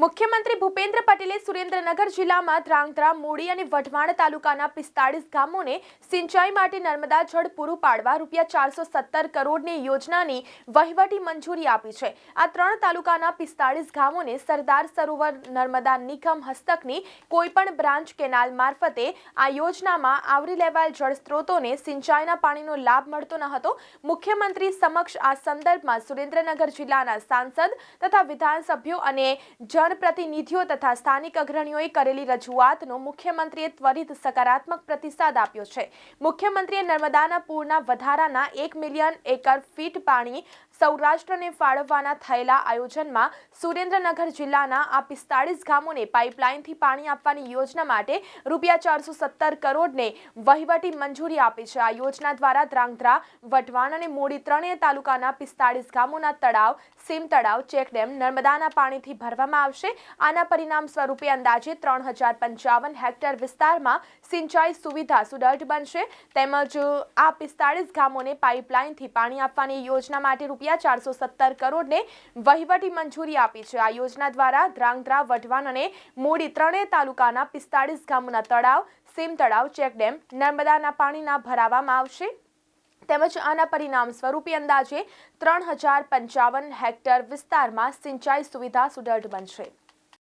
મુખ્યમંત્રી ભૂપેન્દ્ર પટેલે સુરેન્દ્રનગર જિલ્લામાં ધ્રાંગધ્રા મૂડી અને વઢવાણ તાલુકાના પિસ્તાળીસ ગામોને સિંચાઈ માટે નર્મદા જળ પૂરું પાડવા રૂપિયા ચારસો સત્તર કરોડની યોજનાની વહીવટી મંજૂરી આપી છે. આ ત્રણ તાલુકાના પિસ્તાળીસ ગામોને સરદાર સરોવર નર્મદા નિગમ હસ્તકની કોઈપણ બ્રાન્ચ કેનાલ મારફતે આ યોજનામાં આવરી લેવાયેલ જળ સ્ત્રોતોને સિંચાઈના પાણીનો લાભ મળતો ન હતો. મુખ્યમંત્રી સમક્ષ આ સંદર્ભમાં સુરેન્દ્રનગર જિલ્લાના સાંસદ તથા વિધાનસભ્યો અને જનપ્રતિનિધિઓ તથા સ્થાનિક અગ્રણીઓએ કરેલી રજૂઆતનો મુખ્યમંત્રીએ ત્વરિત સકારાત્મક પ્રતિસાદ આપ્યો છે. મુખ્યમંત્રીએ નર્મદાના પૂરના વધારાના એક મિલિયન એકર ફીટ પાણી સૌરાષ્ટ્રને ફાળવવાના થયેલા આયોજનમાં સુરેન્દ્રનગર જિલ્લાના આ પિસ્તાળીસ ગામોને પાઇપલાઇનથી પાણી આપવાની યોજના માટે રૂપિયા ચારસો સત્તર કરોડને વહીવટી મંજૂરી આપી છે. આ યોજના દ્વારા ધ્રાંગધ્રા વટવાણ અને મૂડી ત્રણેય તાલુકાના પિસ્તાળીસ ગામોના તળાવ, સીમ તળાવ, ચેકડેમ, નર્મદાના પાણીથી ભરવામાં આવશે. આના પરિણામ સ્વરૂપે અંદાજે ત્રણ હજાર પંચાવન હેક્ટર વિસ્તારમાં સિંચાઈ સુવિધા સુદૃઢ બનશે. તેમજ આ પિસ્તાળીસ ગામોને પાઇપલાઇનથી પાણી આપવાની યોજના માટે રૂપિયા ચારસો સત્તર કરોડને વહીવટી મંજૂરી આપી છે. આ યોજના દ્વારા ધ્રાંગધ્રા, વઢવાણ અને મૂડી ત્રણેય તાલુકાના પિસ્તાળીસ ગામોના તળાવ, સીમ તળાવ, ચેકડેમ, નર્મદાના પાણીના ભરાવામાં આવશે. તેમજ આના પરિણામ સ્વરૂપે અંદાજે ત્રણ હજાર પંચાવન હેક્ટર વિસ્તારમાં સિંચાઈ સુવિધા સુદૃઢ બનશે.